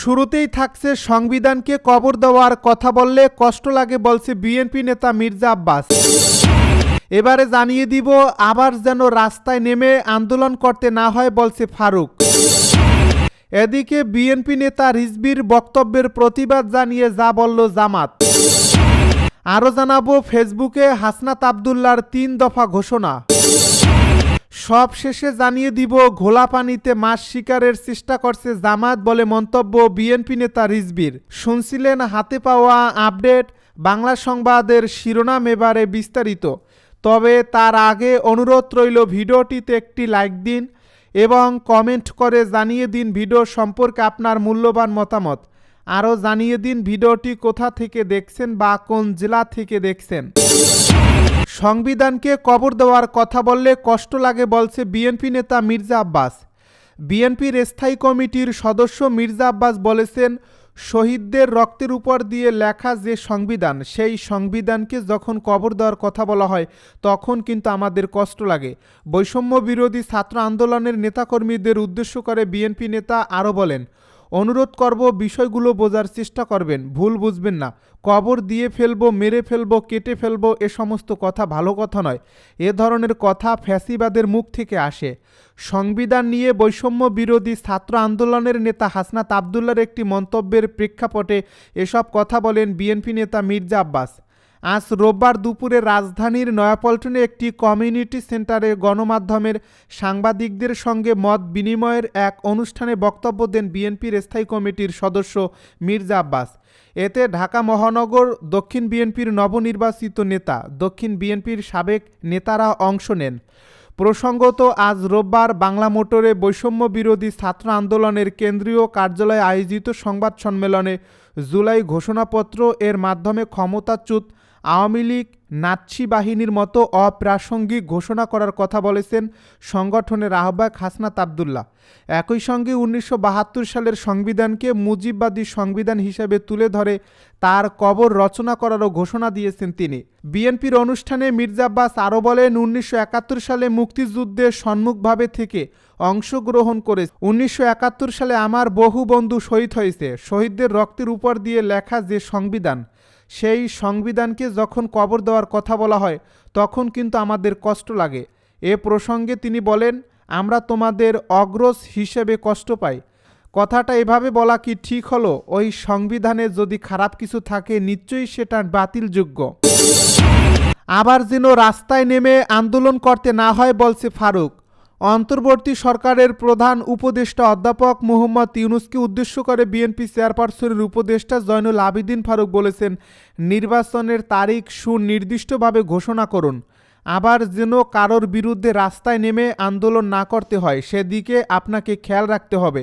শুরুতেই থাকছে সংবিধানকে কবর দেওয়ার কথা বললে কষ্ট লাগে বলছে বিএনপি নেতা মির্জা আব্বাস। এবারে জানিয়ে দিব, আবার যেন রাস্তায় নেমে আন্দোলন করতে না হয় বলছে ফারুক। এদিকে বিএনপি নেতা রিজবির বক্তব্যের প্রতিবাদ জানিয়ে যা বলল জামাত। আরও জানাব, ফেসবুকে হাসনাত আবদুল্লার তিন দফা ঘোষণা। সব শেষে জানিয়ে দিব ঘোলা পানিতে মাছ শিকারের চেষ্টা করছে জামাত বলে মন্তব্য বিএনপি নেতা রিজবির। শুনছিলেন হাতে পাওয়া আপডেট, বাংলা সংবাদের শিরোনাম এবারে বিস্তারিত। তবে তার আগে অনুরোধ রইল ভিডিওটিতে একটি লাইক দিন এবং কমেন্ট করে জানিয়ে দিন ভিডিও সম্পর্কে আপনার মূল্যবান মতামত। আরও জানিয়ে দিন ভিডিওটি কোথা থেকে দেখছেন বা কোন জেলা থেকে দেখছেন। সংবিধানকে কবর দেওয়ার কথা বললে কষ্ট লাগে বলছে বিএনপি নেতা মির্জা আব্বাস। বিএনপির স্থায়ী কমিটির সদস্য মির্জা আব্বাস বলেছেন, শহীদদের রক্তের উপর দিয়ে লেখা যে সংবিধান, সেই সংবিধানকে যখন কবর দেওয়ার কথা বলা হয়, তখন কিন্তু আমাদের কষ্ট লাগে। বৈষম্য বিরোধী ছাত্র আন্দোলনের নেতাকর্মীদের উদ্দেশ্য করে বিএনপি নেতা আরও বলেন অনুরোধ করব বিষয়গুলো বোঝার চেষ্টা করবেন, ভুল বুঝবেন না। কবর দিয়ে ফেলব, মেরে ফেলব, কেটে ফেলব, এ সমস্ত কথা ভালো কথা নয়। এ ধরনের কথা ফ্যাসিবাদের মুখ থেকে আসে। সংবিধান নিয়ে বৈষম্য বিরোধী ছাত্র আন্দোলনের নেতা হাসনাত আবদুল্লার একটি মন্তব্যের প্রেক্ষাপটে এসব কথা বলেন বিএনপি নেতা মির্জা আব্বাস। আজ রোববার দুপুরে রাজধানীর নয়াপল্টনে একটি কমিউনিটি সেন্টারে গণমাধ্যমের সাংবাদিকদের সঙ্গে মত বিনিময়ের এক অনুষ্ঠানে বক্তব্য দেন বিএনপির স্থায়ী কমিটির সদস্য মির্জা আব্বাস। এতে ঢাকা মহানগর দক্ষিণ বিএনপির নবনির্বাচিত নেতা, দক্ষিণ বিএনপির সাবেক নেতারা অংশ নেন। প্রসঙ্গত, আজ রোববার বাংলা মোটরে বৈষম্য বিরোধী ছাত্র আন্দোলনের কেন্দ্রীয় কার্যালয়ে আয়োজিত সংবাদ সম্মেলনে জুলাই ঘোষণাপত্র এর মাধ্যমে ক্ষমতাচ্যুত আওয়ামী লীগ নাৎসি বাহিনীর মতো অপ্রাসঙ্গিক ঘোষণা করার কথা বলেছেন সংগঠনের আহ্বায়ক হাসনাত আবদুল্লাহ। একই সঙ্গে উনিশশো বাহাত্তর সালের সংবিধানকে মুজিববাদী সংবিধান হিসেবে তুলে ধরে তার কবর রচনা করারও ঘোষণা দিয়েছেন তিনি। বিএনপির অনুষ্ঠানে মির্জা আব্বাস আরও বলেন, উনিশশো একাত্তর সালে মুক্তিযুদ্ধে সম্মুখভাবে থেকে অংশগ্রহণ করে। উনিশশো একাত্তর সালে আমার বহু বন্ধু শহীদ হয়েছে। শহীদদের রক্তের উপর দিয়ে লেখা যে সংবিধান, সেই সংবিধানকে যখন কবর দেওয়ার কথা বলা হয়, তখন কিন্তু আমাদের কষ্ট লাগে। এ প্রসঙ্গে তিনি বলেন, আমরা তোমাদের অগ্রজ হিসেবে কষ্ট পাই। কথাটা এভাবে বলা কি ঠিক হলো? ওই সংবিধানে যদি খারাপ কিছু থাকে, নিশ্চয়ই সেটা বাতিলযোগ্য। আবার যেন রাস্তায় নেমে আন্দোলন করতে না হয় বলছে ফারুক। অন্তর্বর্তী সরকারের প্রধান উপদেষ্টা অধ্যাপক মোহাম্মদ ইউনুসকে উদ্দেশ্য করে বিএনপি চেয়ারপারসনের উপদেষ্টা জয়নুল আবিদিন ফারুক বলেছেন, নির্বাচনের তারিখ সুনির্দিষ্টভাবে ঘোষণা করুন। আবার যেন কারোর বিরুদ্ধে রাস্তায় নেমে আন্দোলন না করতে হয়, সেদিকে আপনাকে খেয়াল রাখতে হবে।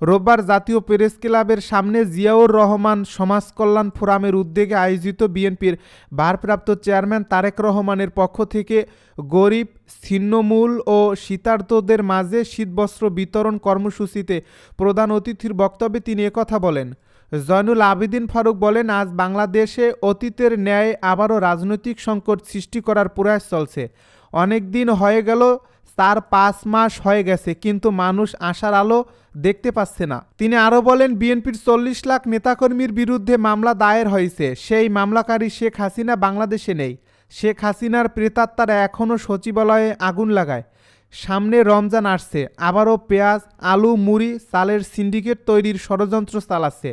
রোববার জাতীয় প্রেস ক্লাবের সামনে জিয়াউর রহমান সমাজ কল্যাণ ফোরামের উদ্যোগে আয়োজিত বিএনপির ভারপ্রাপ্ত চেয়ারম্যান তারেক রহমানের পক্ষ থেকে গরিব, ছিন্নমূল ও শীতার্তদের মাঝে শীতবস্ত্র বিতরণ কর্মসূচিতে প্রধান অতিথির বক্তব্যে তিনি একথা বলেন। জয়নুল আবেদিন ফারুক বলেন, আজ বাংলাদেশে অতীতের ন্যায় আবারও রাজনৈতিক সংকট সৃষ্টি করার প্রয়াস চলছে। অনেক দিন হয়ে গেল তার পাঁচ মাস হয়ে গেছে, কিন্তু মানুষ আশার আলো দেখতে পাচ্ছে না। তিনি আরও বলেন, বিএনপির চল্লিশ লাখ নেতাকর্মীর বিরুদ্ধে মামলা দায়ের হয়েছে। সেই মামলাকারী শেখ হাসিনা বাংলাদেশে নেই। শেখ হাসিনার প্রেতাত্মারা এখনও সচিবালয়ে আগুন লাগায়। সামনে রমজান আসছে। আবারও পেঁয়াজ, আলু, মুড়ি, চালের সিন্ডিকেট তৈরির ষড়যন্ত্র চালাচ্ছে।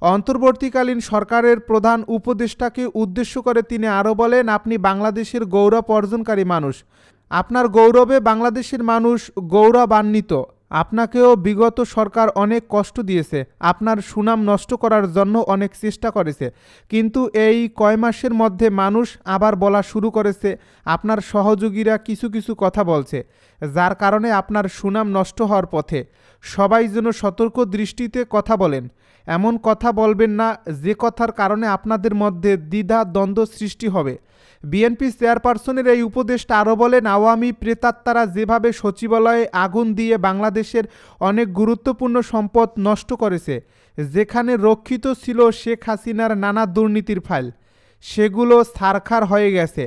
অন্তর্বর্তীকালীন সরকারের প্রধান উপদেষ্টাকে উদ্দেশ্য করে তিনি আরও বলেন, আপনি বাংলাদেশের গৌরব অর্জনকারী মানুষ। আপনার গৌরবে বাংলাদেশের মানুষ গৌরবান্বিত। আপনাকেও বিগত সরকার অনেক কষ্ট দিয়েছে। আপনার সুনাম নষ্ট করার জন্য অনেক চেষ্টা করেছে। কিন্তু এই কয় মাসের মধ্যে মানুষ আবার বলা শুরু করেছে, আপনার সহযোগীরা কিছু কিছু কথা বলছে, যার কারণে আপনার সুনাম নষ্ট হওয়ার পথে। সবাই যেন সতর্ক দৃষ্টিতে কথা বলেন। এমন কথা বলবেন না, যে কথার কারণে আপনাদের মধ্যে দ্বিধা, দ্বন্দ্ব সৃষ্টি হবে। বিএনপি চেয়ারপারসনের এই উপদেষ্টা আরও বলেন, আওয়ামী প্রেতাত্মারা যেভাবে সচিবালয়ে আগুন দিয়ে বাংলাদেশের অনেক গুরুত্বপূর্ণ সম্পদ নষ্ট করেছে, যেখানে রক্ষিত ছিল শেখ হাসিনার নানা দুর্নীতির ফাইল, সেগুলো সারখার হয়ে গেছে।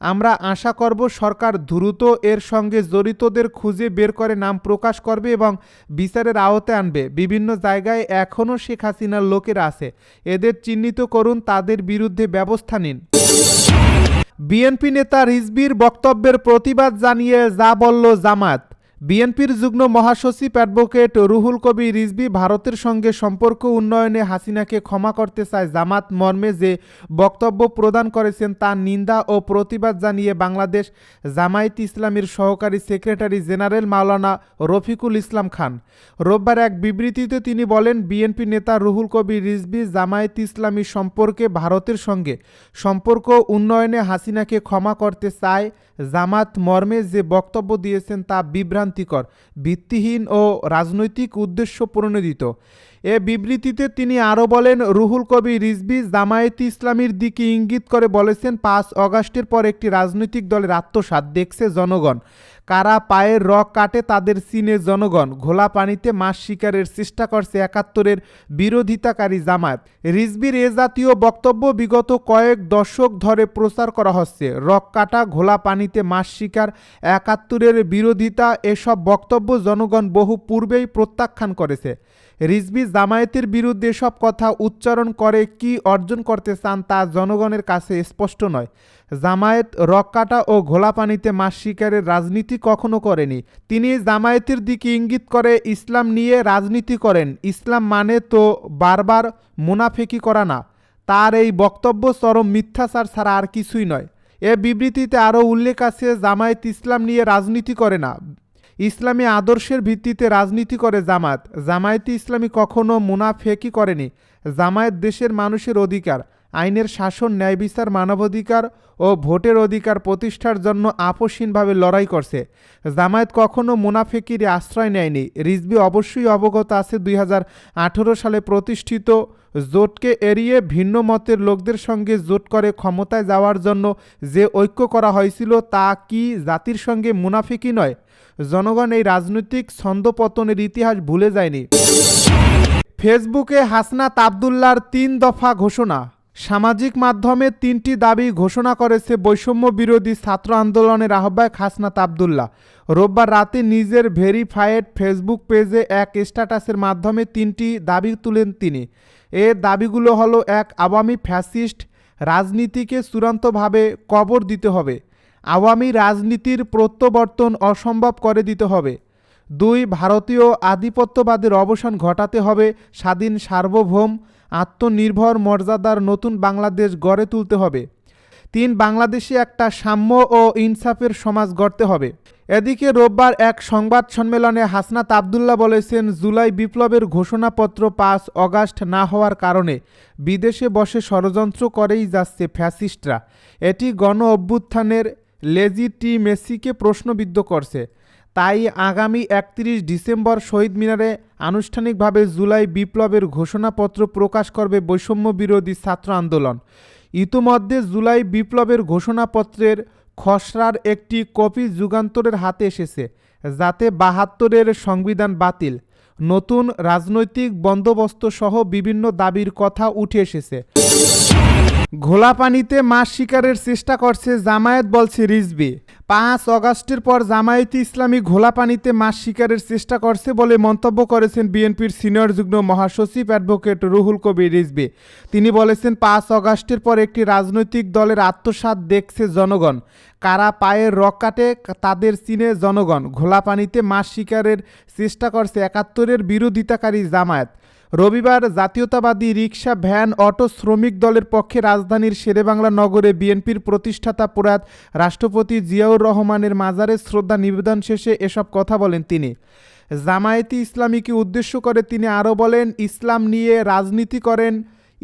আমরা আশা করব সরকার দ্রুত এর সঙ্গে জড়িতদের খুঁজে বের করে নাম প্রকাশ করবে এবং বিচারের আওতে আনবে। বিভিন্ন জায়গায় এখনও শেখ হাসিনার লোকেরা আছে। এদের চিহ্নিত করুন, তাদের বিরুদ্ধে ব্যবস্থা নিন। বিএনপি নেতা রিজবির বক্তব্যের প্রতিবাদ জানিয়ে যা বলল জামাত। বিএনপির যুগ্ম মহাসচিব অ্যাডভোকেট রুহুল কবি রিজবি ভারতের সঙ্গে সম্পর্ক উন্নয়নে হাসিনাকে ক্ষমা করতে চায় জামাত মর্মে যে বক্তব্য প্রদান করেছেন তার নিন্দা ও প্রতিবাদ জানিয়ে বাংলাদেশ জামায়াত ইসলামীর সহকারী সেক্রেটারি জেনারেল মাওলানা রফিকুল ইসলাম খান। রোববার এক বিবৃতিতে তিনি বলেন, বিএনপি নেতা রুহুল কবি রিজবি জামায়াত ইসলামী সম্পর্কে ভারতের সঙ্গে সম্পর্ক উন্নয়নে হাসিনাকে ক্ষমা করতে চায় জামাত মর্মে যে বক্তব্য দিয়েছেন তা বিভ্রান্তিকর, ভিত্তিহীন ও রাজনৈতিক উদ্দেশ্য প্রণোদিত। এ বিবৃতিতে তিনি আরও বলেন, রুহুল কবি রিজবি জামায়াতি ইসলামীর দিকে ইঙ্গিত করে বলেছেন, পাঁচ অগাস্টের পর একটি রাজনৈতিক দলের আত্মসাত দেখছে জনগণ। কারা পায়ের রক কাটে তাদের সিনে জনগণ। ঘোলা পানিতে মাছ শিকারের চেষ্টা করছে একাত্তরের বিরোধিতাকারী জামায়াত। রিজবির এ জাতীয় বক্তব্য বিগত কয়েক দশক ধরে প্রচার করা হচ্ছে। রক কাটা, ঘোলা পানিতে মাছ শিকার, একাত্তরের বিরোধিতা, এসব বক্তব্য জনগণ বহু পূর্বেই প্রত্যাখ্যান করেছে। রিজবি জামায়াতের বিরুদ্ধে সব কথা উচ্চারণ করে কি অর্জন করতে চান তা জনগণের কাছে স্পষ্ট নয়। জামায়াত রক্কাটা ও ঘোলা পানিতে মাছ শিকারের রাজনীতি কখনো করেনি। তিনি জামায়াতের দিকে ইঙ্গিত করে ইসলাম নিয়ে রাজনীতি করেন। ইসলাম মানে তো বারবার মুনাফেকি করা না। তার এই বক্তব্য চরম মিথ্যাচার ছাড়া আর কিছুই নয়। এ বিবৃতিতে আরও উল্লেখ আছে, জামায়াত ইসলাম নিয়ে রাজনীতি করে না। ইসলামী আদর্শের ভিত্তিতে রাজনীতি করে জামায়াত। জামায়াতি ইসলামী কখনো মুনাফেকি করেনি। জামায়াত দেশের মানুষের অধিকার। আইনের শাসন, ন্যায় বিচার, মানবাধিকার ও ভোটের অধিকার প্রতিষ্ঠার জন্য আপসহীনভাবে লড়াই করছে। জামায়াত কখনো মুনাফেকির আশ্রয় নেয়নি। রিজবি অবশ্যই অবগত আছে, দুই হাজার আঠেরো সালে প্রতিষ্ঠিত জোটকে এড়িয়ে ভিন্ন মতের লোকদের সঙ্গে জোট করে ক্ষমতায় যাওয়ার জন্য যে ঐক্য করা হয়েছিল তা কি জাতির সঙ্গে মুনাফিকি নয়? জনগণ এই রাজনৈতিক ছন্দপতনের ইতিহাস ভুলে যায়নি। ফেসবুকে হাসনাত আবদুল্লার তিন দফা ঘোষণা। সামাজিক মাধ্যমে তিনটি দাবি ঘোষণা করেছে বৈষম্য বিরোধী ছাত্র আন্দোলনের আহ্বায়ক হাসনাত আবদুল্লাহ। রোববার রাতে নিজের ভেরিফায়েড ফেসবুক পেজে এক স্ট্যাটাসের মাধ্যমে তিনটি দাবি তুলেন তিনি। এ দাবিগুলো হলো, এক, আওয়ামী ফ্যাসিস্ট রাজনীতিকে চূড়ান্তভাবে কবর দিতে হবে, আওয়ামী রাজনীতির প্রত্যাবর্তন অসম্ভব করে দিতে হবে, দুই, ভারতীয় আধিপত্যবাদের অবসান ঘটাতে হবে স্বাধীন সার্বভৌম আত্মনির্ভর মর্যাদার নতুন বাংলাদেশ গড়ে তুলতে হবে। তিন, বাংলাদেশে একটা সাম্য ও ইনসাফের সমাজ গড়তে হবে। এদিকে রোববার এক সংবাদ সম্মেলনে হাসনাত আবদুল্লাহ বলেছেন, জুলাই বিপ্লবের ঘোষণাপত্র পাস অগাস্ট না হওয়ার কারণে বিদেশে বসে ষড়যন্ত্র করেই যাচ্ছে ফ্যাসিস্টরা। এটি গণ অভ্যুত্থানের লেজিটিমেসিকে প্রশ্নবিদ্ধ করছে। তাই আগামী একত্রিশ ডিসেম্বর শহীদ মিনারে আনুষ্ঠানিকভাবে জুলাই বিপ্লবের ঘোষণাপত্র প্রকাশ করবে বৈষম্য বিরোধী ছাত্র আন্দোলন। ইতোমধ্যে জুলাই বিপ্লবের ঘোষণাপত্রের খসড়ার একটি কপি যুগান্তরের হাতে এসেছে, যাতে বাহাত্তরের সংবিধান বাতিল। নতুন রাজনৈতিক বন্দোবস্ত সহ বিভিন্ন দাবির কথা উঠে এসেছে। ঘোলা পানিতে মাছ শিকারের চেষ্টা করছে জামায়াত বলছে রিজবি। পাঁচ অগাস্টের পর জামায়াতি ইসলামী ঘোলা পানিতে মাছ শিকারের চেষ্টা করছে বলে মন্তব্য করেছেন বিএনপির সিনিয়র যুগ্ম মহাসচিব অ্যাডভোকেট রুহুল কবির রিজবি। তিনি বলেছেন, পাঁচ অগাস্টের পর একটি রাজনৈতিক দলের আত্মসাত দেখছে জনগণ। কারা পায়ের রক কাটে, তাদের চিনে জনগণ। ঘোলা পানিতে মাছ শিকারের চেষ্টা করছে একাত্তরের বিরোধিতাকারী জামায়াত। রবিবার জাতীয়তাবাদী রিক্সা ভ্যান, অটো শ্রমিক দলের পক্ষে রাজধানীর শেরেবাংলা নগরে বিএনপির প্রতিষ্ঠাতা প্রয়াত রাষ্ট্রপতি জিয়াউর রহমানের মাজারে শ্রদ্ধা নিবেদন শেষে এসব কথা বলেন তিনি। জামায়াতি ইসলামীকে উদ্দেশ্য করে তিনি আরও বলেন, ইসলাম নিয়ে রাজনীতি করেন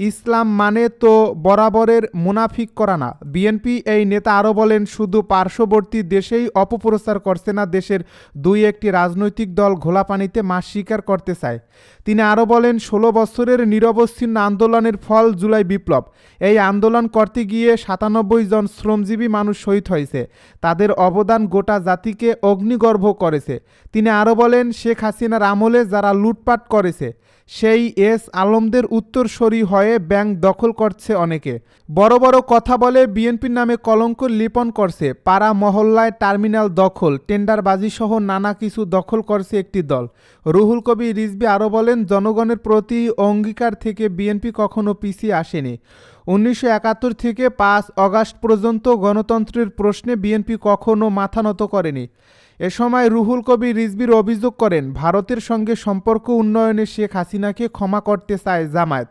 ইসলাম মানে তো বরাবরের মুনাফিক করা না। বিএনপি এই নেতা আরও বলেন, শুধু পার্শ্ববর্তী দেশেই অপপ্রচার করছে না, দেশের দুই একটি রাজনৈতিক দল ঘোলা পানিতে মাছ শিকার করতে চায়। তিনি আরও বলেন, ষোলো বছরের নিরবচ্ছিন্ন আন্দোলনের ফল জুলাই বিপ্লব। এই আন্দোলন করতে গিয়ে সাতানব্বই জন শ্রমজীবী মানুষ শহীদ হয়েছে। তাদের অবদান গোটা জাতিকে অগ্নিগর্ভ করেছে। তিনি আরও বলেন, শেখ হাসিনার আমলে যারা লুটপাট করেছে সেই এস আলমদের উত্তরসরি হয়ে ব্যাংক দখল করছে অনেকে। বড় বড় কথা বলে বিএনপির নামে কলঙ্ক লিপন করছে। পাড়া মহল্লায় টার্মিনাল দখল টেন্ডারবাজি সহ নানা কিছু দখল করছে একটি দল। রুহুল কবি রিজবি আরও বলেন, জনগণের প্রতি অঙ্গীকার থেকে বিএনপি কখনো পিছিয়ে আসেনি। উনিশশো একাত্তর থেকে পাঁচ অগাস্ট পর্যন্ত গণতন্ত্রের প্রশ্নে বিএনপি কখনো মাথা নত করেনি। এ সময় রুহুল কবি রিজবির অভিযোগ করেন, ভারতের সঙ্গে সম্পর্ক উন্নয়নে শেখ হাসিনাকে ক্ষমা করতে চায় জামায়াত।